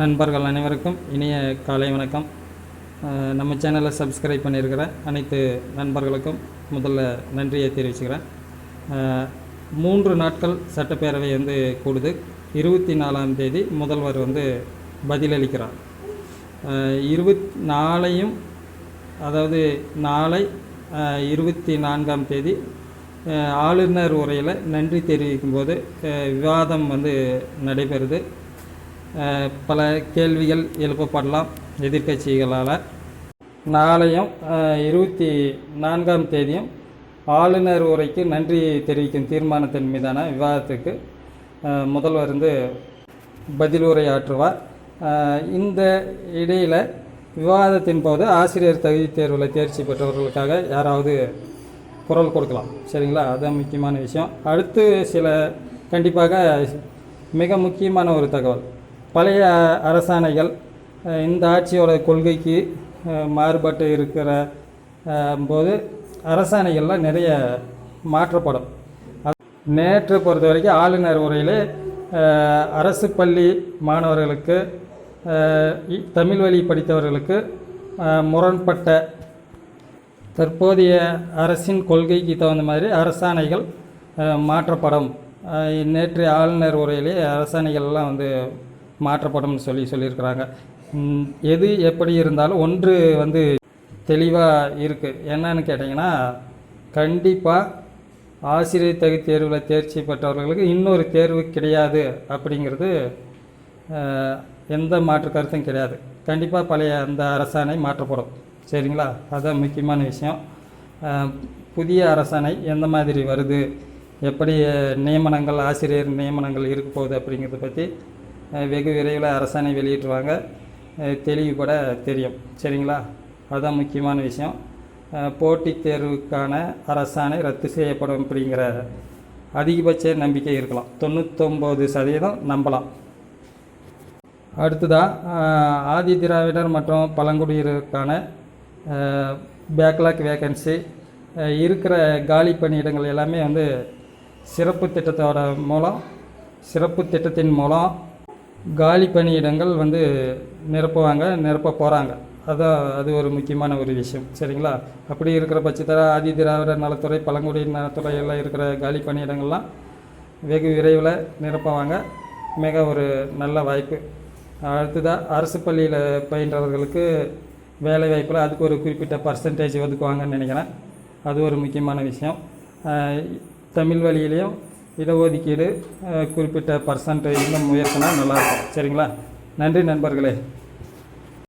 நண்பர்கள் அனைவருக்கும் இனிய காலை வணக்கம். நம்ம சேனலை சப்ஸ்கிரைப் பண்ணியிருக்கிற அனைத்து நண்பர்களுக்கும் முதல்ல நன்றியை தெரிவிச்சுக்கிறேன். மூன்று நாட்கள் சட்டப்பேரவை வந்து கூடுது. இருபத்தி நாலாம் தேதி முதல்வர் வந்து பதிலளிக்கிறார். இருபத் நாளையும் அதாவது நாளை இருபத்தி நான்காம் தேதி ஆளுநர் உரையில் நன்றி தெரிவிக்கும் போது விவாதம் வந்து நடைபெறுது. பல கேள்விகள் எழுப்பப்படலாம் எதிர்க்கட்சிகளால். நாளையும் இருபத்தி நான்காம் தேதியும் ஆளுநர் உரைக்கு நன்றி தெரிவிக்கும் தீர்மானத்தின் மீதான விவாதத்துக்கு முதல்வர் வந்து பதில் உரையாற்றுவார். இந்த இடையில் விவாதத்தின் போது ஆசிரியர் தகுதி தேர்வில் தேர்ச்சி பெற்றவர்களுக்காக யாராவது குரல் கொடுக்கலாம். சரிங்களா? அதுதான் முக்கியமான விஷயம். அடுத்து சில கண்டிப்பாக மிக முக்கியமான ஒரு தகவல். பழைய அரசாணைகள் இந்த ஆட்சியோட கொள்கைக்கு மாறுபட்டு இருக்கிற போது அரசாணைகள்லாம் நிறைய மாற்றப்படும். நேற்று பொறுத்த வரைக்கும் ஆளுநர் உரையில் அரசு பள்ளி மாணவர்களுக்கு தமிழ் வழி படித்தவர்களுக்கு முரண்பட்ட தற்போதைய அரசின் கொள்கைக்கு தகுந்த மாதிரி அரசாணைகள் மாற்றப்படும். நேற்று ஆளுநர் உரையிலே அரசாணைகள்லாம் வந்து மாற்றப்படும்னு சொல்லி சொல்லியிருக்கிறாங்க. எது எப்படி இருந்தாலும் ஒன்று வந்து தெளிவாக இருக்குது என்னன்னு கேட்டிங்கன்னா கண்டிப்பாக ஆசிரியர் தகுதி தேர்வில் தேர்ச்சி பெற்றவர்களுக்கு இன்னொரு தேர்வு கிடையாது அப்படிங்கிறது எந்த மாற்று கருத்தும் கிடையாது. கண்டிப்பாக பழைய அந்த அரசாணை மாற்றப்படும். சரிங்களா? அதுதான் முக்கியமான விஷயம். புதிய அரசாணை எந்த மாதிரி வருது? எப்படி நியமனங்கள் ஆசிரியர் நியமனங்கள் இருக்க போகுது அப்படிங்கிறத பற்றி வெகு விரைவில் அரசாணை வெளியிட்டுருவாங்க. அஹ், தெளிவுபட தெரியும். சரிங்களா? அதுதான் முக்கியமான விஷயம். போட்டித் தேர்வுக்கான அரசாணை ரத்து செய்யப்படும் அப்படிங்கிற அதிகபட்ச நம்பிக்கை இருக்கலாம். தொண்ணூத்தொம்பது சதவீதம் நம்பலாம். அடுத்ததாக ஆதி திராவிடர் மற்றும் பழங்குடியினருக்கான பேக்லாக் வேகன்சி இருக்கிற காலி பணியிடங்கள் எல்லாமே வந்து சிறப்பு திட்டத்தோட மூலம் சிறப்பு திட்டத்தின் மூலம் காலி பணியிடங்கள் வந்து நிரப்புவாங்க நிரப்ப போகிறாங்க அதான் அது ஒரு முக்கியமான ஒரு விஷயம். சரிங்களா? அப்படி இருக்கிற பட்சத்தில் ஆதி திராவிடர் நலத்துறை பழங்குடி நலத்துறை எல்லாம் இருக்கிற காலி பணியிடங்கள்லாம் வெகு விரைவில் நிரப்புவாங்க. மிக ஒரு நல்ல வாய்ப்பு. அடுத்ததாக அரசு பள்ளியில் பயின்றவர்களுக்கு வேலை வாய்ப்பில் அதுக்கு ஒரு குறிப்பிட்ட பர்சன்டேஜ் ஒதுக்குவாங்கன்னு நினைக்கிறேன். அது ஒரு முக்கியமான விஷயம். தமிழ் வழியிலையும் இடஒதுக்கீடு குறிப்பிட்ட பர்சன்ட் இன்னும் உயர்த்தினா நல்லாயிருக்கும் சரிங்களா? நன்றி நண்பர்களே.